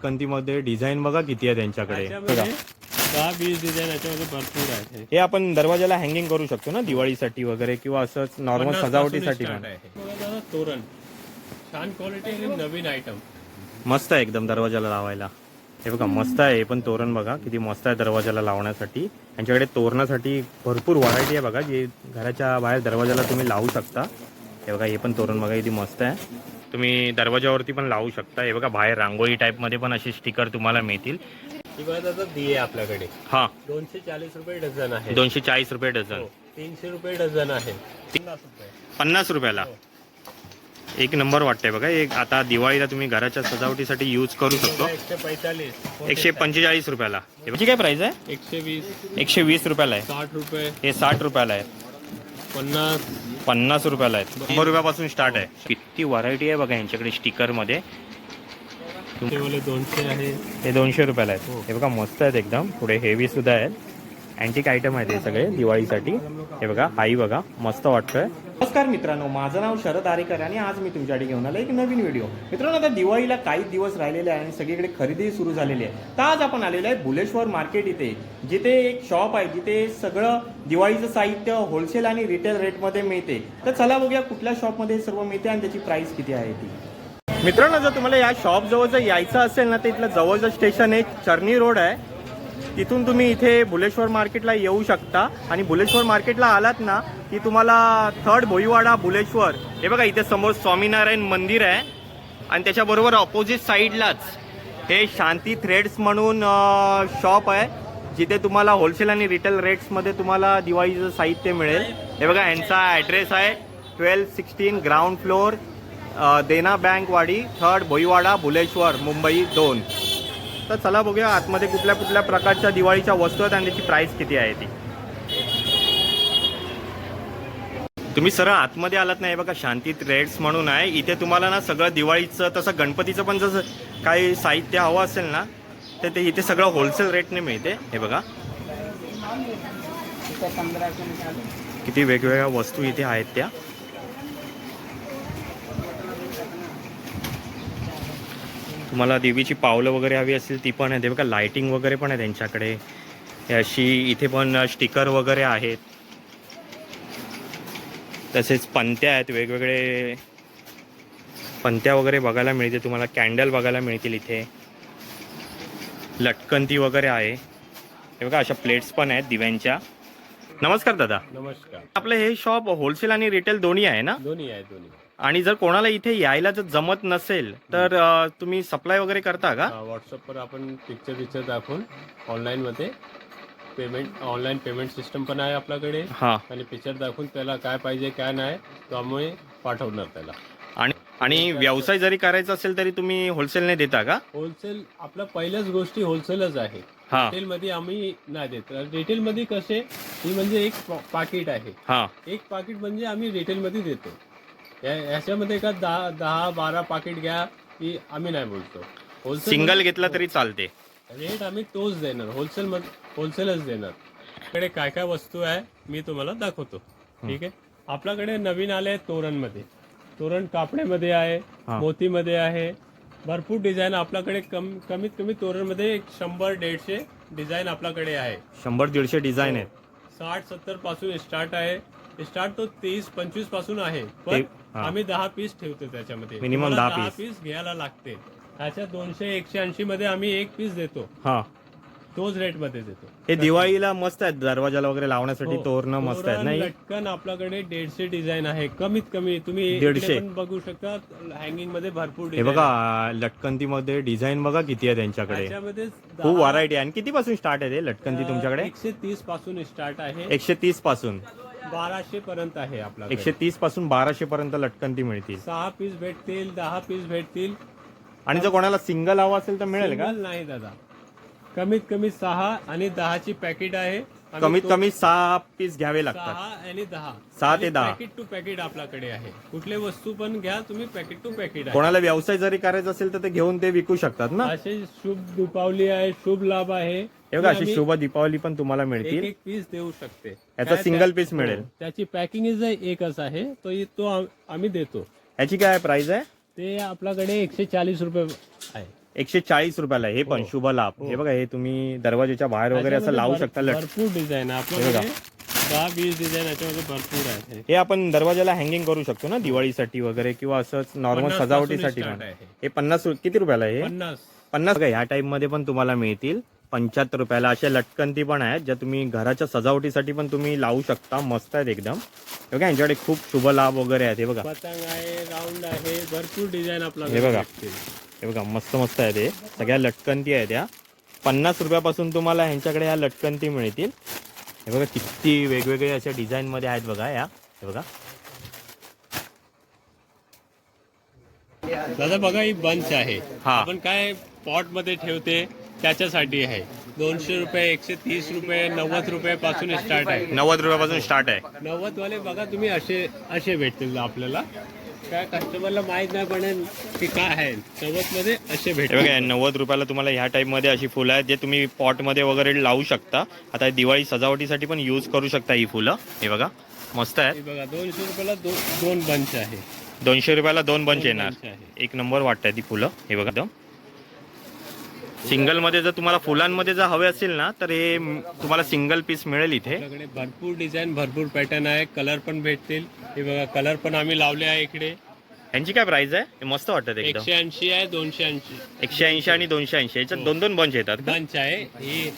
कंतीमध्ये design बघा किती आहे त्यांच्याकडे. बघा. दहा वीस डिझाईन याच्यामध्ये भरपूर आहे हे. आपण दरवाजाला हँगिंग करू शकतो ना दिवाळीसाठी वगैरे किंवा असंच नॉर्मल सजावटीसाठी पण. तोरण. छान क्वालिटी आणि नवीन आयटम मस्त आहे एकदम दरवाजाला लावायला. हे बघा मस्त आहे. हे पण तोरण बघा किती मस्त आहे दरवाजाला लावण्यासाठी. यांच्याकडे तोरणासाठी भरपूर व्हरायटी आहे बघा जे घराच्या बाहेर दरवाजाला तुम्ही लावू शकता. हे बघा हे पण तोरण बघा किती मस्त आहे. तुम्ही दरवाजावरती पण लावू शकता. हे बघा बाहेर रांगोळी टाईपमध्ये पण असे स्टिकर तुम्हाला मिळतील. ही दिये आपल्याकडे. हा. दोनशे चाळीस रुपये डझन आहे. दोनशे चाळीस रुपये डझन. हो, तीनशे रुपये डझन आहे. पन्नास रुपये. पन्नास रुपयाला? एक नंबर वाटतंय बघा. एक आता दिवाळीला तुम्ही घराच्या सजावटीसाठी यूज करू शकतो. एकशे पैतालीस एकशे पंचेचाळीस रुपयाला. याची काय प्राइस आहे? एकशे वीस. एकशे वीस रुपयाला आहे. साठ रुपये. हे साठ रुपयाला आहे. पन्नास. पन्नास रुपयाला आहे शंभर रुपयापासून स्टार्ट आहे. किती व्हरायटी आहे बघा यांच्याकडे स्टिकरमध्ये? दोनशे आहे. हे दोनशे रुपयाला आहेत. हे. बघा मस्त आहेत एकदम. पुढे हेवी सुद्धा आहेत. अँटिक आयटम आहेत हे सगळे दिवाळीसाठी. हे बघा हाई बघा मस्त वाटतोय. नमस्कार मित्रांनो माझं नाव शरद आरेकर आणि आज मी तुमच्यासाठी घेऊन आलो एक नवीन व्हिडिओ मित्रांनो आता दिवाळीला काही दिवस राहिलेले आहे आणि सगळीकडे खरेदी सुरू झालेली आहे. तर आज आपण आलेलो आहे भुलेश्वर मार्केट इथे जिथे एक शॉप आहे जिथे सगळं दिवाळीचं साहित्य होलसेल आणि रिटेल रेटमध्ये मिळते. तर चला बघूया कुठल्या शॉपमध्ये हे सर्व मिळते आणि त्याची प्राइस किती आहे ती. मित्रांनो जर तुम्हाला या शॉप जवळ जर यायचं असेल ना तर इथलं जवळचं स्टेशन आहे चर्नी रोड आहे. तिथून तुम्ही इथे बुलेश्वर मार्केटला येऊ शकता. आणि बुलेश्वर मार्केटला आलात ना की तुम्हाला थर्ड भोईवाडा बुलेश्वर हे बघा इथे समोर स्वामीनारायण मंदिर आहे. आणि त्याच्याबरोबर ऑपोजिट साईडलाच हे शांती थ्रेड्स म्हणून शॉप आहे. जिथे तुम्हाला होलसेल आणि रिटेल रेट्समध्ये तुम्हाला दिवाळीचं साहित्य मिळेल. हे बघा यांचा ॲड्रेस आहे twelve sixteen ground floor Dena बँकवाडी third Bhoiwada Bhuleshwar Mumbai दोन. तर चला बघूया आतमध्ये कुठल्या कुठल्या प्रकारच्या दिवाळीच्या वस्तू आहेत आणि त्याची प्राइस किती आहे ती. तुम्ही सरळ आतमध्ये आलात नाही बघा शांती ट्रेड्स म्हणून आहे. इथे तुम्हाला ना सगळं दिवाळीचं तसं गणपतीचं पण जसं काही साहित्य हवं असेल ना तर ते इथे सगळं होलसेल रेटने मिळते. हे बघा. किती वेगवेगळ्या वस्तू इथे आहेत त्या. तुम्हाला देवीची पावलं वगैरे हवी असेल ती पण आहे ते बघा लाइटिंग वगैरे पण आहे त्यांच्याकडे. अशी इथे पण स्टिकर वगैरे आहेत. तसेच पंत्या आहेत वेगवेगळे पंत्या वगैरे बघायला मिळते तुम्हाला कॅन्डल बघायला मिळतील इथे. लटकंती वगैरे आहे. हे बघा अशा प्लेट्स पण आहेत दिव्यांच्या. नमस्कार दादा. नमस्कार. आपलं हे शॉप होलसेल आणि रिटेल दोन्ही आहे ना? दोन्ही आहे दोन्ही. आणि जर कोणाला इथे यायला जर जमत नसेल तर अ, तुम्ही सप्लाय वगैरे करता का? व्हॉट्सअपवर आपण पिक्चर पिक्चर दाखवून ऑनलाईनमध्ये पेमेंट ऑनलाईन पेमेंट सिस्टम पण आहे आपल्याकडे. हा. आणि पिक्चर दाखवून त्याला काय पाहिजे काय नाही त्यामुळे पाठवणार त्याला. आणि आणि व्यवसाय जरी करायचा असेल तरी तुम्ही होलसेलने देता का? होलसेल आपल्या पहिल्याच गोष्टी होलसेलच आहे. हा. रिटेल मध्ये आम्ही नाही देत. रिटेल मध्ये कसे ही म्हणजे एक पाकिट आहे. हा. एक पाकिट म्हणजे आम्ही रिटेल मध्ये देतो. या- याच्यामध्ये का दहा दहा बारा पाकिट घ्या की आम्ही नाही बोलतो. होलसेल सिंगल घेतला तरी चालते. रेट आम्ही तोच देणार. होलसेल मध्ये होलसेलच देणार. आपल्याकडे काय काय वस्तू आहे मी तुम्हाला दाखवतो. ठीक आहे? आपल्याकडे नवीन आले तोरणमध्ये तोरण कापडेमध्ये आहे हा. मोतीमध्ये आहे. भरपूर डिझाईन आपल्याकडे कम कमीत कमी तोरणमध्ये एक शंभर दीडशे डिझाईन आपल्याकडे आहे. शंभर दीडशे डिझाईन आहेत. साठ सत्तरपासून स्टार्ट आहे. स्टार्ट तो तीस पंचवीसपासून आहे. पण हा. आम्ही दहा पीस ठेवतो त्याच्यामध्ये. तुम्हाला दहा piece. पीस घ्यायला लागते. ह्याच्या दोनशे एकशे ऐंशी मध्ये आम्ही एक पीस देतो. हा. तोच रेटमध्ये देतो. हे दिवाळीला मस्त आहेत दरवाजाला वगैरे लावण्यासाठी हो. तोरणं मस्त आहेत तोरण, नाही? लटकन आपल्याकडे दीडशे डिझाईन आहे. कमीत कमी तुम्ही दीडशे. पण बघू शकता हँगिंगमध्ये भरपूर हे design बघा लटकंती मध्ये डिझाईन बघा किती आहे आहे. त्यांच्याकडे. त्याच्यामध्ये खूप व्हरायटी आहे. आणि किती पासून स्टार्ट आहे ते लटकंती तुमच्याकडे? एकशे तीसपासून स्टार्ट आहे. एकशे तीसपासून. बाराशे पर्यंत आहे आपल्याकडे. एकशे तीसपासून बाराशे पर्यंत लटकंती मिळतील. सहा पीस भेटतील दहा पीस भेटतील. आणि जर कोणाला सिंगल हवा असेल तर मिळेल का? नाही दादा. कमीत कमी सहा आणि दहाची पॅकेट आहे. कमीत तो- कमी सहा पीस घ्यावे लागतात. सहा आणि दहा. सहा ते दहा. पॅकेट टू पॅकेट आपल्याकडे आहे. कुठले वस्तू पण घ्या तुम्ही पॅकेट टू पॅकेट आहे. कोणाला व्यवसाय जरी करायचा असेल तर ते घेऊन ते विकू शकतात ना? असे शुभ दीपावली आहे शुभ लाभ आहे. हे बघा अशी शुभ दीपावली पण तुम्हाला एक मिळतील. एक पीस देऊ शकते. याचा त्या- piece मिळेल. हो, त्याची पॅकिंग एकच आहे तो तो आम- आम्ही देतो. याची काय प्राइस आहे? ते आपल्याकडे एकशे चाळीस रुपये आहे. एकशे चाळीस रुपयाला आहे. हे पण शुभ लाभ. हे. बघा हे तुम्ही दरवाजाच्या बाहेर वगैरे असं लावू त्याच्यामध्ये शकता. भर- लट भरपूर डिझाईन आहे. हे आपल्याकडे दहा वीस डिझाईन याच्यामध्ये भरपूर आहेत हे आपण दरवाजाला हँगिंग करू शकतो ना दिवाळीसाठी वगैरे किंवा असंच नॉर्मल सजावटीसाठी पण आहे. हे पन्नास रु- किती रुपयाला आहे हे? पन्नास. पन्नास. ह्या टाईपमध्ये पण तुम्हाला मिळतील. पंच्याहत्तर रुपयाला अशा लटकंती पण आहेत ज्या तुम्ही घराच्या सजावटीसाठी पण तुम्ही लावू शकता. मस्त आहेत एकदम. बघा यांच्याकडे खूप शुभ लाभ वगैरे आहेत. हे बघा. पतंग आहे राऊंड आहे भरपूर डिझाईन आपल्याला हे बघा. हे बघा मस्त मस्त आहेत हे. सगळ्या लटकंती आहेत या. पन्नास रुपयापासून तुम्हाला ह्यांच्याकडे ह्या लटकंती मिळतील. हे बघा किती वेगवेगळे अशा डिझाईन मध्ये आहेत बघा या. हे बघा. दादा बघा ही बंच आहे. हा. आपण काय पॉटमध्ये ठेवते? त्याच्यासाठी आहे. दोनशे रुपये एकशे तीस रुपये नव्वद रुपये पासून स्टार्ट आहे. नव्वद रुपयापासून स्टार्ट आहे. नव्वद वाले बघा तुम्ही असे असे भेटतील आपल्याला. काय कस्टमरला माहीत नाही पडेल की काय आहे. नव्वदमध्ये असे भेटतील. बघा नव्वद रुपयाला तुम्हाला ह्या टाईपमध्ये अशी फुलं आहेत जे तुम्ही पॉटमध्ये वगैरे लावू शकता. आता दिवाळी सजावटीसाठी पण यूज करू शकता ही फुलं. हे बघा मस्त आहेत. हे बघा दोनशे रुपयाला दो, दोन बंच आहे. दोनशे रुपयाला दोन बंच येणार. आहे. एक नंबर वाटतंय ती फुलं. हे बघा एकदम. सिंगलमध्ये जर तुम्हाला फुलांमध्ये जर हवे असेल ना तर हे तुम्हाला सिंगल पीस मिळेल इथे. आपल्याकडे भरपूर डिझाईन भरपूर पॅटर्न आहे. कलर पण भेटतील. हे बघा कलर पण आम्ही लावले आहे इकडे. यांची काय प्राइस आहे? हे मस्त एकदम. एकशे ऐंशी आहे दोनशे ऐंशी. एकशे ऐंशी आणि दोनशे ऐंशी. याच्यात दोन दोन बंच येतात का? बंच आहे. ही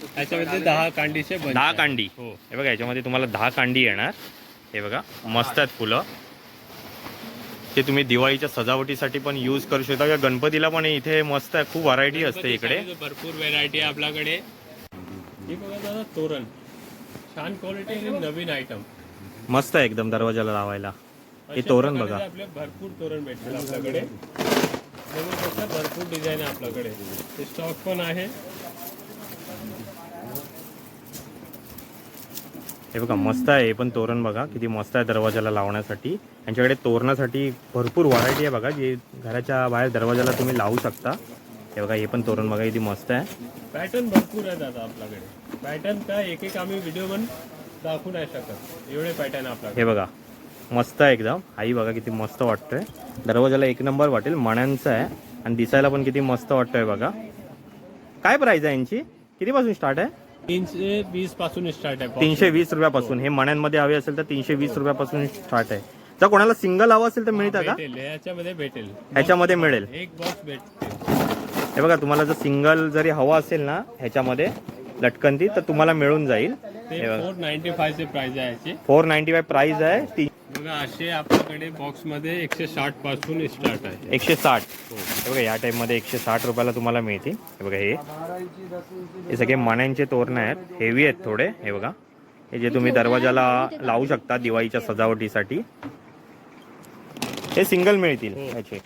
दहा कांडीचे बंच दहा आहे. कांडी. हो. हे बघा याच्यामध्ये तुम्हाला दहा कांडी येणार. हे बघा मस्त आहेत फुलं. ते तुम्ही दिवाळीच्या सजावटीसाठी पण यूज करू शकता. किंवा गणपतीला पण इथे मस्त आहे खूप व्हरायटी असते इकडे. भरपूर व्हेरायटी आहे आपल्याकडे. हे बघा दादा तोरण. छान क्वालिटी आणि नवीन आयटम मस्त आहे एकदम दरवाजाला लावायला. हे तोरण बघा. आपले भरपूर तोरण भेटतील आपल्याकडे. भरपूर डिझाईन आहे आपल्याकडे. स्टॉक पण आहे. हे बघा मस्त आहे. हे पण तोरण बघा किती मस्त आहे दरवाजाला लावण्यासाठी. यांच्याकडे तोरणासाठी भरपूर व्हरायटी आहे बघा जे घराच्या बाहेर दरवाजाला तुम्ही लावू शकता. हे बघा हे पण तोरण बघा किती मस्त आहे. पॅटर्न भरपूर आहेत आता आपल्याकडे. पॅटर्न काय एक एक आम्ही व्हिडिओ पण दाखवू नाही शकत. एवढे पॅटर्न आपल्याकडे. हे बघा मस्त आहे एकदम. आई बघा किती मस्त वाटतंय. दरवाजाला एक नंबर वाटेल मण्यांचं आहे. आणि दिसायला पण किती मस्त वाटतंय बघा. काय प्राइस आहे यांची? कितीपासून स्टार्ट आहे? तीनशे वीसपासून स्टार्ट आहे. तीनशे वीस रुपयापासून. हे मण्यांमध्ये हवे असेल तर तीनशे वीस रुपयापासून स्टार्ट आहे. जर कोणाला सिंगल हवं असेल तर मिळतं का? भेटेल याच्यामध्ये भेटेल. ह्याच्यामध्ये मिळेल. एक बॉक्स भेटते हे बघा तुम्हाला जर सिंगल जरी हवा असेल ना ह्याच्यामध्ये लटकंती तर तुम्हाला मिळून जाईल. ते फोर नाईन्टी फाय चे प्राइस आहे फोर नाईन्टी फाय प्राइस आहे. ती बघा असे आपल्याकडे बॉक्समध्ये एकशे साठपासून स्टार्ट आहे. एकशे साठ. हे बघा या टाईपमध्ये एकशे साठ रुपयाला तुम्हाला मिळतील. हे बघा हे. हे सगळे मण्यांचे तोरण आहेत. हेवी आहेत थोडे हे बघा. हे जे तुम्ही दरवाजाला लावू शकता दिवाळीच्या सजावटीसाठी. हे सिंगल मिळतील. हो. ह्याचे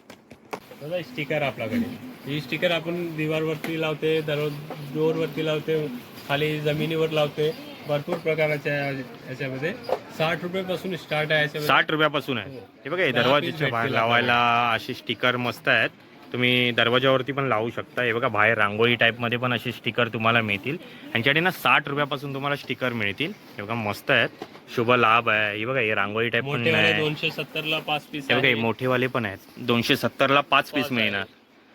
बघा स्टिकर आपल्याकडे. ही स्टिकर आपण दिवारवरती लावते डोर वरती लावते खाली जमिनीवर लावते. भरपूर प्रकारच्या याच्यामध्ये. साठ रुपये पासून स्टार्ट आहे याच्यामध्ये. साठ रुपयापासून आहे. हे बघा हे दहा दरवाजाच्या piece बाहेर लावायला अशी स्टिकर मस्त आहेत. तुम्ही दरवाजावरती पण लावू शकता. हे बघा बाहेर रांगोळी टाईपमध्ये पण असे स्टिकर तुम्हाला मिळतील. यांच्याकडे ना साठ रुपयापासून तुम्हाला स्टिकर मिळतील. हे बघा मस्त आहेत. शुभ लाभ आहे. हे बघा हे रांगोळी टाईप पण मोठेवाले आहे. दोनशे सत्तर ला पाच पीस हे बघा हे मोठेवाले पण आहेत. दोनशे सत्तरला पाच पीस पाच आहे. मिळणार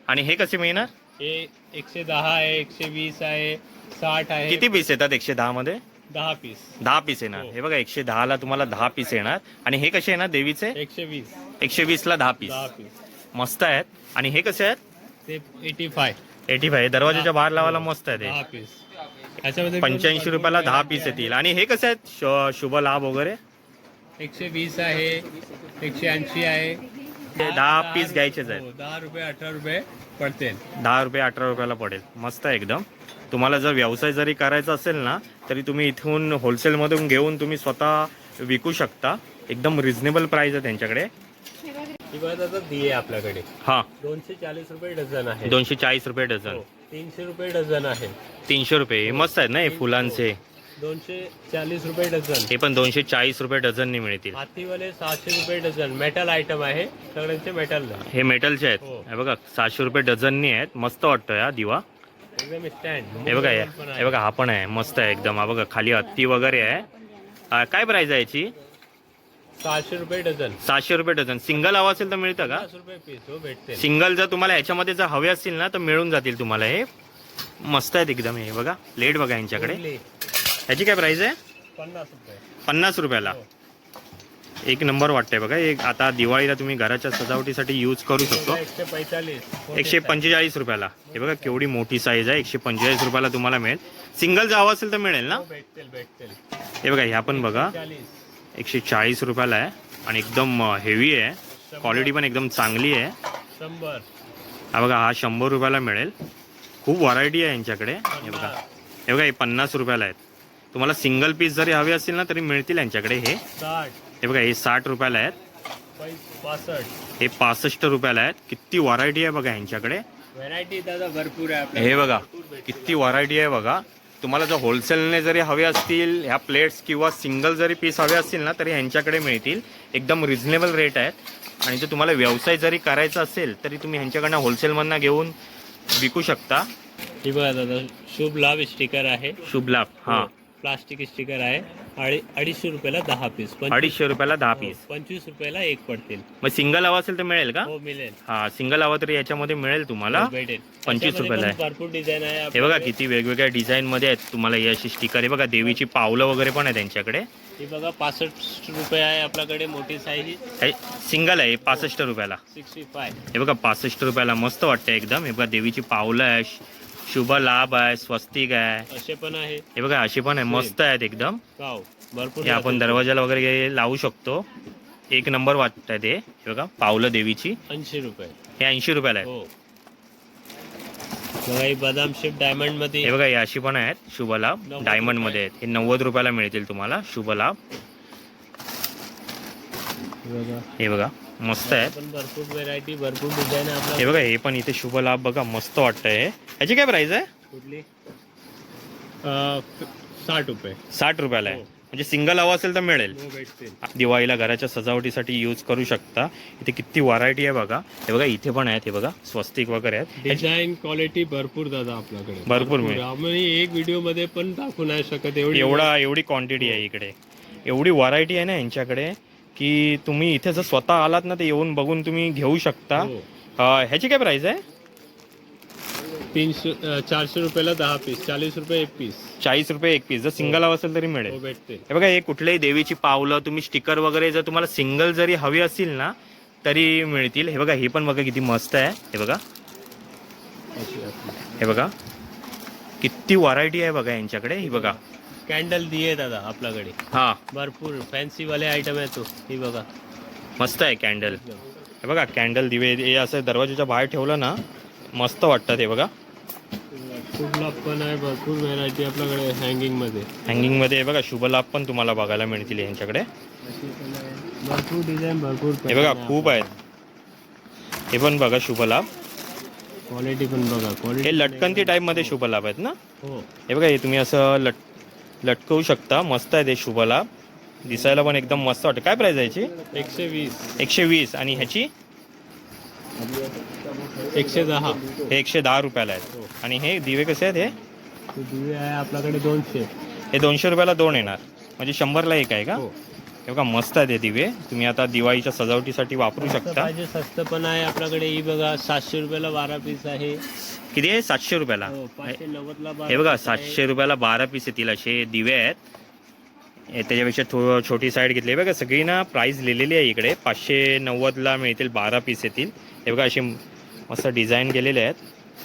आणि हे कसे मिळणार? हे एकशे दहा आहे एकशे वीस आहे साठ आहे. किती पीस येतात एकशे दहा मध्ये? दहा पीस दहा पीस येणार. हो. हे बघा एकशे ला तुम्हाला दहा पीस येणार. आणि हे कसे येणार देवीचे? एकशे वीस. एकशे वीस ला दहा पीस दहा पीस मस्त आहेत. आणि हे कसे आहेत? ते एटी फाय एटी फाय दरवाजाच्या बाहेर लावायला मस्त आहे दहा पीस पंच्याऐंशी रुपयाला दहा पीस. येतील. आणि हे कसे आहेत? श- शुभ लाभ वगैरे? एकशे वीस आहे. एकशे ऐंशी आहे. ते दहा piece घ्यायचेच आहेत. हो, दहा रुपये अठरा रुपये पडतील. दहा रुपये अठरा रुपयाला पडेल. मस्त आहे एकदम. तुम्हाला जर व्यवसाय जरी करायचा असेल ना तरी तुम्ही इथून होलसेलमधून घेऊन तुम्ही स्वतः विकू शकता. एकदम रिझनेबल प्राइस आहे त्यांच्याकडे. दिये आपल्याकडे. हा. दोनशे चाळीस रुपये डझन आहे. दोनशे चाळीस रुपये डझन. हो, तीनशे रुपये डझन आहे. तीनशे रुपये. हे मस्त आहेत ना हे फुलांचे? दोनशे चाळीस रुपये डझन. हे पण दोनशे चाळीस रुपये डझननी मिळतील. हातीवाले सहाशे रुपये डझन. मेटल आयटम आहे. सगळ्यांचे मेटल हे मेटलचे आहेत. हो. बघा सहाशे रुपये डझननी आहेत. मस्त वाटतोय हा दिवा. हे बघा हे बघा हा पण आहे मस्त आहे एकदम. हा बघा खाली हत्ती वगैरे आहे. काय प्राइस आहे याची? सहाशे रुपये डझन. सहाशे रुपये डझन. सिंगल हवा असेल तर मिळतं का? रुपये पीस हो सिंगल जर तुम्हाला ह्याच्यामध्ये जर हवे असतील ना तर मिळून जातील तुम्हाला हे. मस्त आहेत एकदम हे बघा. प्लेट बघा यांच्याकडे. ह्याची काय प्राइस आहे? पन्नास रुपये. पन्नास रुपयाला. हो. एक नंबर वाटतंय बघा. एक आता दिवाळीला तुम्ही घराच्या सजावटीसाठी यूज करू शकतो. एकशे पंचेचाळीस रुपयाला. हे बघा केवढी मोठी साईज आहे. एकशे पंचेचाळीस रुपयाला तुम्हाला मिळेल. सिंगल जावं असेल तर मिळेल ना? हे बघा ह्या पण बघा. एकशे चाळीस रुपयाला आहे. आणि एकदम हेवी आहे. क्वालिटी पण एकदम चांगली आहे. शंभर हा बघा हा शंभर रुपयाला मिळेल. खूप व्हरायटी आहे यांच्याकडे. हे बघा. हे बघा हे पन्नास रुपयाला आहेत. तुम्हाला सिंगल पीस जरी हवे असतील ना तरी मिळतील यांच्याकडे हे. साठ हे बघा हे साठ रुपयाला आहेत. हे पासष्ट रुपयाला आहेत. किती व्हरायटी आहे बघा यांच्याकडे व्हरायटी दादा भरपूर आहे हे बघा किती व्हरायटी आहे बघा. तुम्हाला जर होलसेलने जरी हवे असतील ह्या प्लेट्स किंवा सिंगल जरी पीस हवे असतील ना तरी ह्यांच्याकडे मिळतील. एकदम रिझनेबल रेट आहेत. आणि जर तुम्हाला व्यवसाय जरी करायचा असेल तरी तुम्ही ह्यांच्याकडनं होलसेलमधनं घेऊन विकू शकता. ही बघा दादा शुभ लाभ स्टिकर आहे. शुभ लाभ हां. प्लास्टिक स्टिकर आहे. अडी अडीचशे रुपयाला दहा पीस अडीचशे रुपयाला दहा हो, पीस पंचवीस रुपयाला एक पडतील. मग सिंगल हवा असेल तर मिळेल का? हो मिळेल. हा सिंगल हवा तरी याच्यामध्ये मिळेल तुम्हाला. हो, भेटेल. पंचवीस रुपयाला आहे. भरपूर डिझाईन आहे. हे बघा. किती वेगवेगळ्या डिझाईन मध्ये आहेत. तुम्हाला ही अशी स्टिकर आहे बघा देवीची पावलं वगैरे पण आहे त्यांच्याकडे. ही बघा पासष्ट रुपये आहे आपल्याकडे मोठी साईज सिंगल आहे पासष्ट रुपयाला. Sixty five. हे बघा पासष्ट रुपयाला मस्त वाटतं एकदम. हे बघा देवीची पावलं आहे. शुभ लाभ आहे स्वस्तिक आहे. असे पण आहे. हे बघा अशी पण आहे मस्त आहेत एकदम. भरपूर हे आपण दरवाजाला वगैरे लावू शकतो. एक नंबर वाटत आहे ते. हे बघा पावलं देवीची. ऐंशी रुपये. हे ऐंशी रुपयाला आहे हो. बघा ही बदाम शेप डायमंडमध्ये. हे बघा हे अशी पण आहेत शुभ लाभ. नव्वद डायमंडमध्ये आहेत. हे नव्वद रुपयाला मिळतील तुम्हाला शुभ लाभ. बघा. हे बघा. मस्त आहेत पण भरपूर व्हेरायटी भरपूर डिझाईन आहे हे बघा हे पण इथे शुभ लाभ बघा मस्त वाटतंय ह्याची काय प्राइस आहे? कुठली? साठ रुपये. साठ रुपयाला आहे. हो. म्हणजे सिंगल हवा असेल तर मिळेल. हो दिवाळीला घराच्या सजावटीसाठी यूज करू शकता. इथे किती व्हरायटी आहे बघा. हे बघा इथे पण आहेत हे बघा स्वस्तिक वगैरे आहेत. डिझाईन क्वालिटी भरपूर दादा आपल्याकडे. भरपूर मिळेल. आम्ही एक व्हिडिओमध्ये पण दाखवू नाही शकत. एवढी एवढा एवढी क्वांटिटी आहे इकडे. एवढी व्हरायटी आहे ना यांच्याकडे. की तुम्ही इथे जर स्वतः आलात ना ते येऊन बघून तुम्ही घेऊ शकता. हो. अं, ह्याची काय प्राइस आहे? तीनशे अं, चारशे रुपयाला दहा पीस चाळीस रुपये एक पीस चाळीस रुपये एक पीस जर सिंगल हवा असेल तरी मिळेल. हो भेटते. हे बघा हे कुठल्याही देवीची पावलं तुम्ही स्टिकर वगैरे जर तुम्हाला सिंगल जरी हवी असतील ना तरी मिळतील. हे बघा हे पण बघा किती मस्त आहे. हे बघा. हे बघा. किती व्हरायटी आहे बघा यांच्याकडे. ही बघा. कॅन्डल दिये दादा आपल्याकडे. हा. भरपूर फॅन्सी वाले आयटम आहे तो. ही बघा. मस्त आहे कॅन्डल. हे बघा कॅन्डल दिवे हे असं दरवाजाच्या बाहेर ठेवलं ना मस्त वाटतं ते बघा. खूप लाभ पण आहे भरपूर व्हेरायटी आपल्याकडे हँगिंगमध्ये. हँगिंगमध्ये हे बघा शुभ लाभ पण तुम्हाला बघायला मिळतील यांच्याकडे. भरपूर डिझाईन भरपूर हे बघा खूप आहेत. हे पण बघा शुभ लाभ. क्वालिटी पण बघा क्वालिटी हे लटकंती टाईपमध्ये शुभ लाभ आहेत ना? हो. हे बघा हे तुम्ही असं लट लटकवू शकता. मस्त आहे ते शुभ लाभ दिसायला पण एकदम मस्त वाटतं. काय प्राइस आहे याची? एकशे वीस एकशे वीस आणि ह्याची? एकशे दहा हे एकशे दहा रुपयाला आहेत. आणि हे दिवे कसे आहेत हे? दिवे आहे आपल्याकडे दोनशे. हे दोनशे रुपयाला दोन येणार. म्हणजे शंभरला एक आहे का? हो बघा मस्त आहे ते दिवे. तुम्ही आता दिवाळीच्या सजावटीसाठी वापरू शकता. पाहिजे स्वस्त पण आहे आपल्याकडे. ही बघा सातशे रुपयाला बारा पीस आहे. किती आहे? सातशे रुपयाला. हो पाचशे नव्वदला बारा हे बघा piece आहे. सातशे रुपयाला बारा पीस येतील असे दिवे आहेत. हे त्याच्यापेक्षा थो छोटी साईड घेतली. हे बघा सगळी ना प्राईस लिहिलेली आहे इकडे. पाचशे नव्वदला मिळतील बारा पीस येतील. हे बघा असे मस्त डिझाईन केलेले आहेत.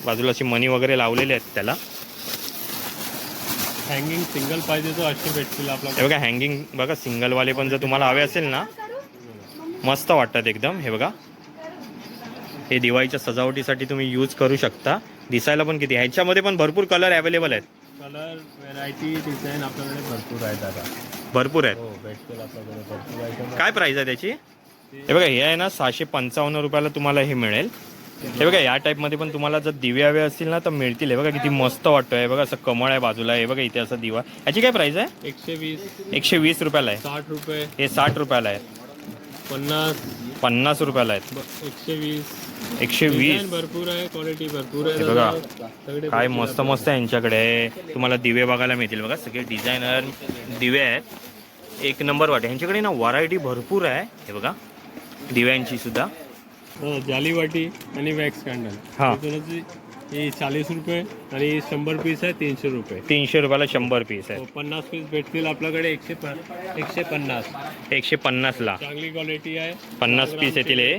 बाजूला अशी मनी वगैरे लावलेले आहेत त्याला. हँगिंग सिंगल पाहिजे तो असे भेटतील हे आपल्याकडे बघा हँगिंग बघा सिंगलवाले पण जर तुम्हाला हवे असेल ना मस्त वाटतात एकदम हे बघा. हे दिवाळीच्या सजावटीसाठी तुम्ही यूज करू शकता. दिसायला पण किती ह्याच्यामध्ये पण भरपूर कलर अवेलेबल आहेत. कलर व्हेरायटी डिझाईन आपल्याकडे भरपूर आहे दादा भरपूर आहेत. हो भेटतील आपल्याकडे भरपूर आयटम काय प्राइस आहे त्याची? हे बघा हे आहे ना सहाशे पंचावन्न रुपयाला तुम्हाला हे मिळेल. हे बघा या टाईपमध्ये पण तुम्हाला जर दिवे हवे असतील ना तर मिळतील. हे बघा किती मस्त वाटतं हे बघा असं कमळ आहे बाजूला. हे बघा इथे असं दिवा. याची काय प्राइस आहे? एकशे वीस एकशे वीस रुपयाला आहे. साठ रुपये. हे साठ रुपयाला आहे. पन्नास. पन्नास रुपयाला आहेत. एकशे वीस एकशे वीस भरपूर आहे क्वालिटी भरपूर आहे बघा. काय मस्त मस्त आहे यांच्याकडे. तुम्हाला दिवे बघायला मिळतील. बघा सगळे डिझायनर दिवे आहेत. एक नंबर वाटे. यांच्याकडे ना व्हरायटी भरपूर आहे. हे बघा दिव्यांची सुद्धा. हो, जाली वाटी आणि वॅक्स कॅन्डल हा. हे हे चाळीस रुपये आणि शंभर पीस आहे तीनशे रुपये. तीनशे रुपयाला शंभर पीस हो, आहे पन्नास पीस भेटतील आपल्याकडे एकशे एकशे पन्नास. एकशे पन्नासला. चांगली क्वालिटी आहे. पन्नास ग्रामची येतील हे?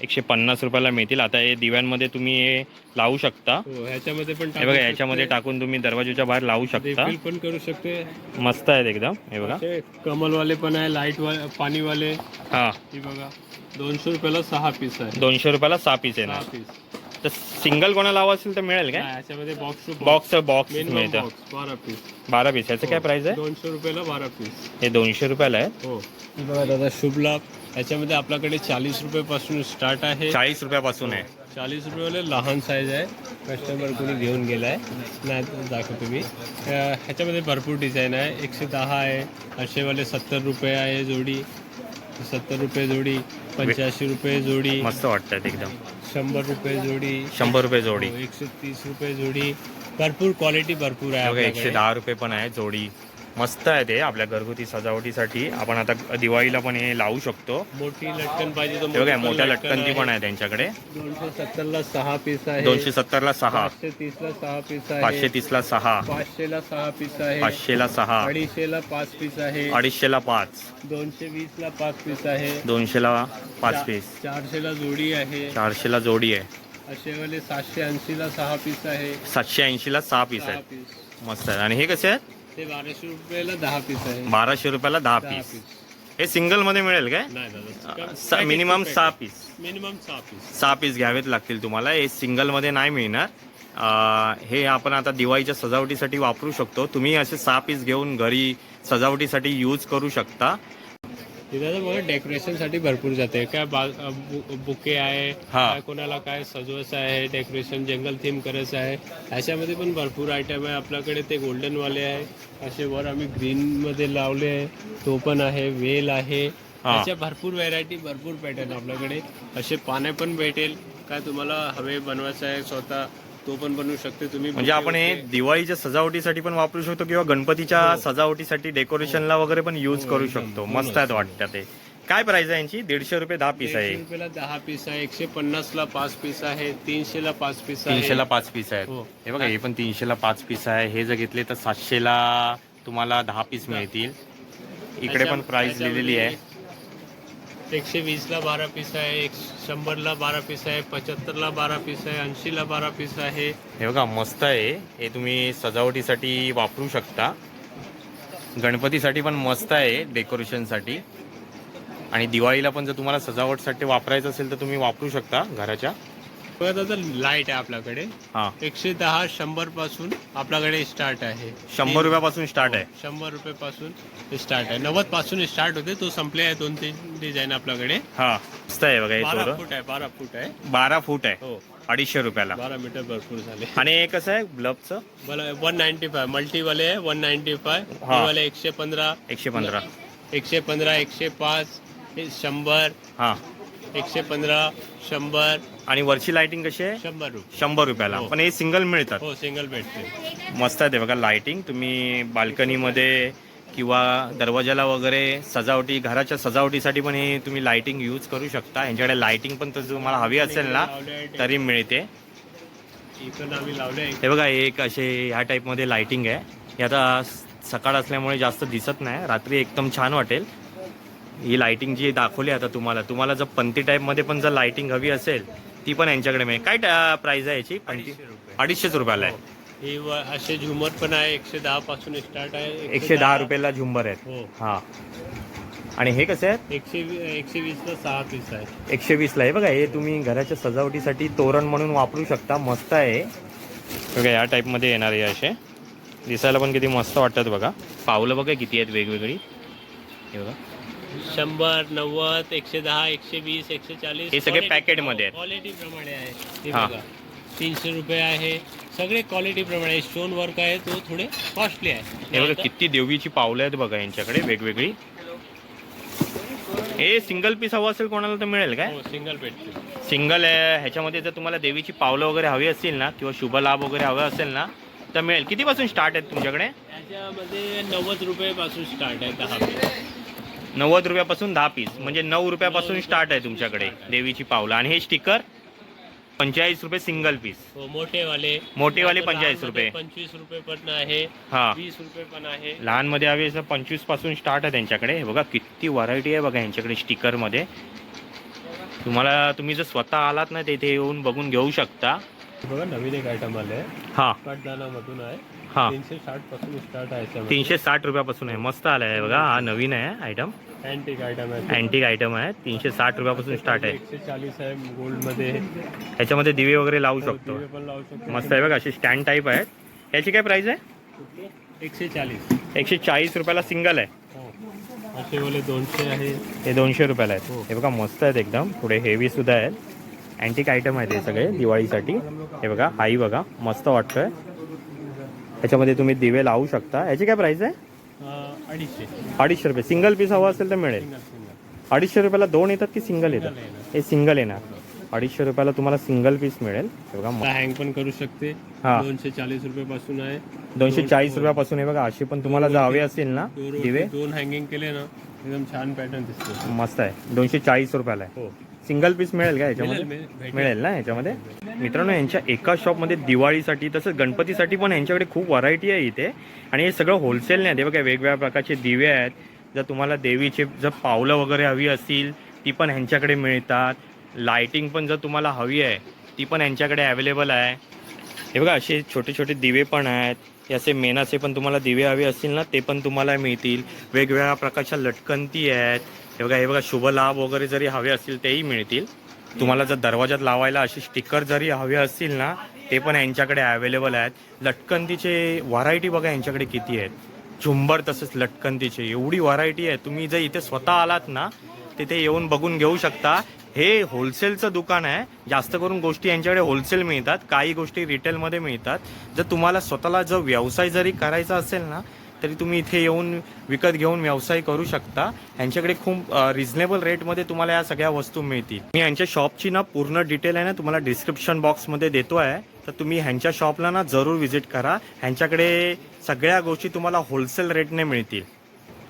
एकशे पन्नास रुपयाला मिळतील. आता हे दिव्यांमध्ये तुम्ही हे लावू शकता. हो ह्याच्यामध्ये पण हे बघा याच्यामध्ये टाकून तुम्ही दरवाजाच्या बाहेर लावू शकता. पण करू शकते. मस्त आहेत एकदम. हे बघा. कमलवाले पण आहे लाइट वाले पाणीवाले. हा. हे बघा. दोनशे रुपयाला सहा पीस आहे. दोनशे रुपयाला सहा पीस आहे सहा ना पीस तर सिंगल कोणाला हवं असेल तर मिळेल काय? ह्याच्यामध्ये box to box box minimum मिळतं. बॉक्स बारा पीस बारा पीस याचं काय प्राइस आहे? दोनशे रुपयाला बारा पीस हे दोनशे रुपयाला आहे. हो. हे बघा दादा शुभ लाभ. याच्यामध्ये आपल्याकडे चाळीस रुपयापासून स्टार्ट आहे. चाळीस रुपयापासून आहे. चाळीस रुपयेवाले लहान साईज आहे. कस्टमर कोणी घेऊन गेला आहे नाही तर दाखवतो मी. अं, ह्याच्यामध्ये भरपूर डिझाईन आहे. एकशे दहा आहे. असेवाले सत्तर रुपये आहे जोडी. सत्तर रुपये जोडी पंच्याऐंशी रुपये जोडी मस्त वाटतात एकदम. शंबर रुपये जोडी शंबर रुपये जोडी. एकशे तीस रुपये जोडी. भरपूर क्वालिटी भरपूर आहे एक सौ एकशे दहा रुपये पण आहे जोडी. मस्त आहे ते आपल्या घरगुती सजावटीसाठी. आपण आता दिवाळीला पण हे लावू शकतो. मोठी लटकन पाहिजे मोठ्या लटकन लटकनती पण आहे. आहे त्यांच्याकडे. दोनशे सत्तरला सहा पीस आहे. दोनशे सत्तरला सहा. पाचशे तीसला सहा पीस आहे. पाचशे तीसला सहा. पाचशेला सहा पीस आहे. पाचशेला सहा. अडीचशेला पाच पीस आहे. अडीचशेला पाच. दोनशे वीसला पाच पीस आहे. दोनशेला पाच चा- पीस. चारशेला जोडी आहे. चारशेला जोडी आहे. सातशे ऐंशीला सहा पीस आहे. सातशे सहा पीस सहा पीस. मस्त आहे. आणि हे कसे आहेत? ते बाराशे रुपयाला दहा पीस आहे. बाराशे रुपयाला दहा पीस हे सिंगलमध्ये मिळेल काय? मिनिमम सहा पीस मिनिमम सहा पीस सहा पीस घ्यावेत लागतील तुम्हाला. हे सिंगलमध्ये नाही मिळणार. हे आपण आता दिवाळीच्या सजावटीसाठी वापरू शकतो. तुम्ही असे सहा पीस घेऊन घरी सजावटीसाठी यूज करू शकता. तिथं मग डेकोरेशनसाठी भरपूर जाते. काय बुके आहे. काय कोणाला काय सजवायचं आहे डेकोरेशन जंगल थीम करायचं आहे. ह्याच्यामध्ये पण भरपूर आयटम आहे. आपल्याकडे ते गोल्डन वाले आहे. असे वर आम्ही ग्रीन मध्ये लावले आहे. तो पण आहे वेल आहे. त्याच्या भरपूर व्हेरायटी भरपूर पॅटर्न आपल्याकडे. असे पाने पण भेटेल. काय तुम्हाला हवे बनवायचं आहे स्वतः तो पण बनवू शकते. तुम्ही म्हणजे आपण हे दिवाळीच्या सजावटीसाठी पण वापरू शकतो किंवा गणपतीच्या सजावटीसाठी डेकोरेशनला वगैरे पण यूज हो, करू. शकतो. मस्त आहेत वाटतं ते. काय प्राइस आहे यांची? दीडशे रुपये दहा पीस आहे. रुपयाला दहा पीस आहे. एकशे पन्नास ला पाच पीस आहे. तीनशे ला पाच पीस आहे. तीनशेला पाच पीस आहेत. हो. हे बघा हे पण तीनशेला पाच पीस आहे. हे जर घेतले तर सातशेला तुम्हाला दहा पीस मिळतील. इकडे पण प्राइस लिहिलेली आहे. एकशे वीसला बारा पीस आहे एक शंभरला बारा पीस आहे पंच्याहत्तरला बारा पीस आहे ऐंशीला बारा पीस आहे. हे बघा मस्त आहे. हे तुम्ही सजावटीसाठी वापरू शकता. गणपतीसाठी पण मस्त आहे डेकोरेशनसाठी. आणि दिवाळीला पण जर तुम्हाला सजावटसाठी वापरायचं असेल तर तुम्ही वापरू शकता घराच्या. बघा आता लाइट आहे आपल्याकडे. हां. एकशे दहा शंभरपासून आपल्याकडे स्टार्ट आहे. शंभर रुपयापासून स्टार्ट आहे. शंभर रुपये पासून स्टार्ट आहे. नव्वदपासून स्टार्ट होते तो संपले आहे दोन तीन डिझाईन आपल्याकडे. हा. मस्त आहे बघा हे बारा थोडं. फूट आहे बारा फूट आहे. बारा फूट आहे. हो. अडीचशे रुपयाला. बारा मीटर भरपूर झाले. आणि हे कसं आहे ब्लबचं मला वन नाईन्टी फाय मल्टीवाले आहे वन नाईन्टी फाय हा. वाले एकशे पंधरा. एकशे पंधरा. एकशे पंधरा एकशे पाच हे शंभर. हा. एकशे पंधरा शंभर. आणि वरची लाइटिंग कशी आहे? शंभर रुपये. शंभर रुपयाला. हो. पण हे सिंगल मिळतात. हो सिंगल भेटते मस्त आहे ते बघा लाइटिंग तुम्ही बाल्कनीमध्ये किंवा दरवाजाला वगैरे सजावटी घराच्या सजावटीसाठी पण हे तुम्ही लाइटिंग यूज करू शकता. यांच्याकडे लाइटिंग पण तुम्हाला हवी असेल ना तरी मिळते. इकडं आम्ही लावले हे बघा हे एक असे ह्या टाईपमध्ये लाइटिंग आहे. हे आता सकाळ असल्यामुळे जास्त दिसत नाही. रात्री एकदम छान वाटेल. ही लाइटिंग जी दाखवली आता तुम्हाला तुम्हाला जर पंती टाईपमध्ये पण जर लाइटिंग हवी असेल ती पण यांच्याकडे मिळेल. काय प्राइस आहे याची पंती? अडीचशेच रुपयाला आहे. ही. व- असे झुमर पण आहे एकशे दहा पासून स्टार्ट आहे एकशे दहा रुपयाला झुंबर आहेत. हो. हा. आणि हे कसे आहेत एकशे वी- एकशे वीस ला सहा पीस आहे. एकशे वीसला आहे. बघा हे तुम्ही घराच्या सजावटीसाठी तोरण म्हणून वापरू शकता. मस्त आहे. बघा या टाईपमध्ये येणार आहे असे. दिसायला पण किती मस्त वाटतात बघा. पावलं बघा किती आहेत वेगवेगळी. हे बघा. शंभर नव्वद एकशे दहा एकशे वीस एकशे चाळीस. हे सगळे packet मध्ये आहेत. क्वालिटी प्रमाणे आहे हे हा. बघा. तीनशे रुपये आहे. सगळे क्वालिटी प्रमाणे स्टोन वर्क आहे. तो थोडे कॉस्टली आहे. हे बघा किती देवीची पावलं आहेत बघा यांच्याकडे वेगवेगळी. हे सिंगल पीस हवं असेल कोणाला तर मिळेल काय? हो सिंगल भेटते सिंगल आहे ह्याच्यामध्ये जर तुम्हाला देवीची पावलं वगैरे हवी असतील ना किंवा शुभ लाभ वगैरे हवे असेल ना तर मिळेल. कितीपासून स्टार्ट आहेत तुमच्याकडे? याच्यामध्ये नव्वद रुपयेपासून स्टार्ट आहे दहा. नव्वद रुपयापासून दहा पीस म्हणजे नऊ रुपयापासून स्टार्ट आहे तुमच्याकडे देवीची पावलं. आणि हे स्टिकर पंचेचाळीस रुपये सिंगल पीस हो मोठेवाले. मोठेवाले 45 रुपये. पंचवीस रुपये पण आहे. हा. वीस रुपये पण आहे. लहानमध्ये हवे असं पंचवीसपासून स्टार्ट आहे त्यांच्याकडे. हे बघा किती व्हरायटी आहे बघा यांच्याकडे स्टिकरमध्ये. तुम्हाला तुम्ही जर स्वतः आलात ना तिथे येऊन बघून घेऊ शकता. बघा नवीन एक आयटम आले हा. मधून आहे. हा. तीनशे साठपासून स्टार्ट आहे तीनशे साठ रुपयापासून आहे. मस्त आला आहे बघा. हा नवीन आहे आयटम अँटिक आयटम आहे. अँटिक आयटम आहे. तीनशे साठ रुपयापासून स्टार्ट आहे. एकशे चाळीस आहे गोल्डमध्ये ह्याच्यामध्ये दिवे वगैरे लावू शकतो. दिवे पण लावू शकतो. मस्त आहे बघा अशी स्टँड टाईप आहेत. याची काय प्राइस आहे? एकशे चाळीस. एकशे चाळीस रुपयाला सिंगल आहे. हो. असे वाले दोनशे आहे. हे दोनशे रुपयाला आहेत. हे. बघा मस्त आहेत एकदम. पुढे हेवी सुद्धा आहेत. अँटिक आयटम आहेत हे सगळे दिवाळीसाठी. हे बघा हाई बघा. मस्त वाटतोय. ह्याच्यामध्ये तुम्ही दिवे लावू शकता. याची काय प्राइस आहे? अडीचशे. अडीचशे रुपये. सिंगल पीस हवा असेल तर मिळेल. अडीचशे रुपयाला दोन येतात की सिंगल येतात. हे सिंगल येणार. अडीचशे रुपयाला तुम्हाला सिंगल पीस मिळेल. बघा हँग पण करू शकते. हा. दोनशे चाळीस रुपये पासून आहे. दोनशे चाळीस रुपयापासून हे बघा असे पण तुम्हाला जर हवे असतील ना दिवे. दोन हँगिंग केले ना एकदम छान पॅटर्न दिसतो. मस्त आहे. दोनशे चाळीस रुपयाला आहे. हो. सिंगल पीस मिळेल का याच्यामध्ये? मिळेल, ना याच्यामध्ये? मित्रांनो यांच्या एका शॉपमध्ये दिवाळीसाठी तसंच गणपतीसाठी पण यांच्याकडे खूप व्हरायटी आहे इथे. आणि हे सगळं होलसेल नाही ते बघा वेगवेगळ्या प्रकारचे दिवे आहेत. जर तुम्हाला देवीचे जर पावलं वगैरे हवी असतील ती पण ह्यांच्याकडे मिळतात. लाइटिंग पण जर तुम्हाला हवी आहे ती पण यांच्याकडे अवेलेबल आहे. हे बघा असे छोटे छोटे दिवे पण आहेत. हे असे मेनाचे पण तुम्हाला दिवे हवे असतील ना ते पण तुम्हाला मिळतील. वेगवेगळ्या प्रकारच्या लटकंती आहेत. हे बघा हे बघा शुभ लाभ वगैरे जरी हवे असतील तेही मिळतील. तुम्हाला जर दरवाजात लावायला असे स्टिकर जरी हवे असतील ना ते पण यांच्याकडे अवेलेबल आहेत. लटकंतीचे व्हरायटी बघा यांच्याकडे किती आहेत. झुंबर तसंच लटकंतीचे. एवढी व्हरायटी आहे. तुम्ही जर इथे स्वतः आलात ना तिथे येऊन बघून घेऊ शकता. हे होलसेलचं दुकान आहे. जास्त करून गोष्टी यांच्याकडे होलसेल मिळतात. काही गोष्टी रिटेलमध्ये मिळतात. जर तुम्हाला स्वतःला जर व्यवसाय जरी करायचा असेल ना तरी तुम्ही इथे येऊन विकत घेऊन व्यवसाय करू शकता. यांच्याकडे खूप रिझनेबल रेटमध्ये तुम्हाला या सगळ्या वस्तू मिळतील. मी यांच्या शॉपची ना पूर्ण डिटेल आहे ना तुम्हाला डिस्क्रिप्शन बॉक्समध्ये देतो आहे. तर तुम्ही ह्यांच्या शॉपला ना जरूर व्हिजिट करा. ह्यांच्याकडे सगळ्या गोष्टी तुम्हाला होलसेल रेटने मिळतील.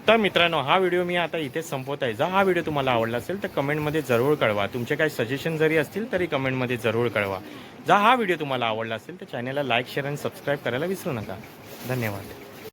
तर मित्रांनो हा व्हिडिओ मी आता इथे संपवत आहे. जर हा व्हिडिओ तुम्हाला आवडला असेल तर कमेंटमध्ये जरूर कळवा. तुमचे काही सजेशन जरी असतील तरी कमेंटमध्ये जरूर कळवा. जर हा व्हिडिओ तुम्हाला आवडला असेल तर चॅनलला लाईक शेअर आणि सबस्क्राईब करायला विसरू नका. धन्यवाद.